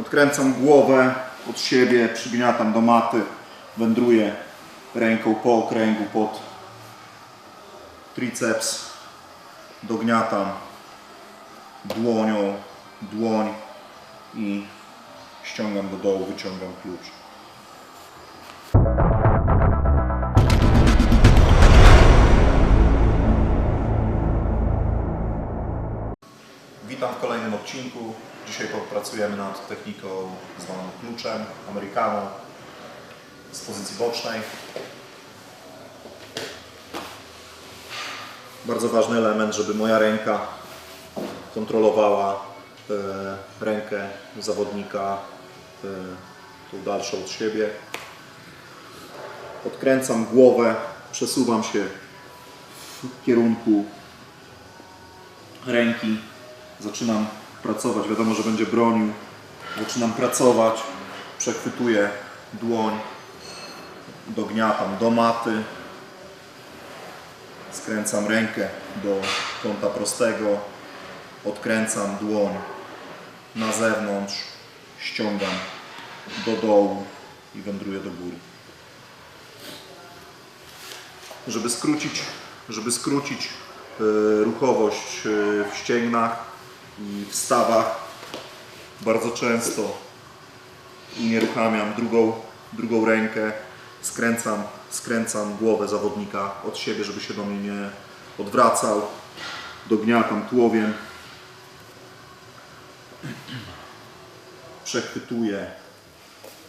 Odkręcam głowę od siebie, przygniatam do maty, wędruję ręką po okręgu pod triceps, dogniatam dłonią, dłoń i ściągam do dołu, wyciągam klucz. Witam w kolejnym odcinku. Dzisiaj popracujemy nad techniką zwaną kluczem Americano z pozycji bocznej. Bardzo ważny element, żeby moja ręka kontrolowała e, rękę zawodnika, e, tą dalszą od siebie. Odkręcam głowę, przesuwam się w kierunku ręki. Zaczynam pracować, wiadomo, że będzie bronił. Zaczynam pracować, przechwytuję dłoń, dogniatam do maty, skręcam rękę do kąta prostego, odkręcam dłoń na zewnątrz, ściągam do dołu i wędruję do góry. Żeby skrócić, żeby skrócić e, ruchowość e, w ścięgnach i w stawach, bardzo często unieruchamiam drugą, drugą rękę, skręcam, skręcam głowę zawodnika od siebie, żeby się do mnie nie odwracał, dogniatam tułowiem, przechwytuję,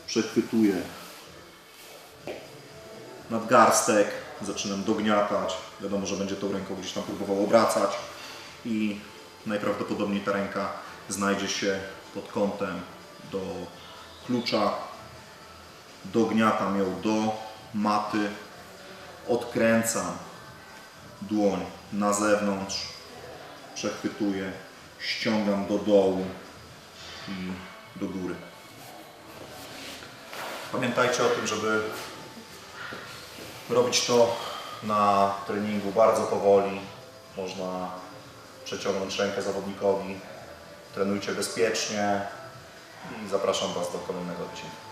przechwytuję. Nadgarstek, zaczynam dogniatać, wiadomo, że będzie tą ręką gdzieś tam próbował obracać i najprawdopodobniej ta ręka znajdzie się pod kątem do klucza, dogniatam ją do maty, odkręcam dłoń na zewnątrz, przechwytuję, ściągam do dołu i do góry. Pamiętajcie o tym, żeby robić to na treningu bardzo powoli. Można przeciągnąć rękę zawodnikowi. Trenujcie bezpiecznie i zapraszam Was do kolejnego odcinka.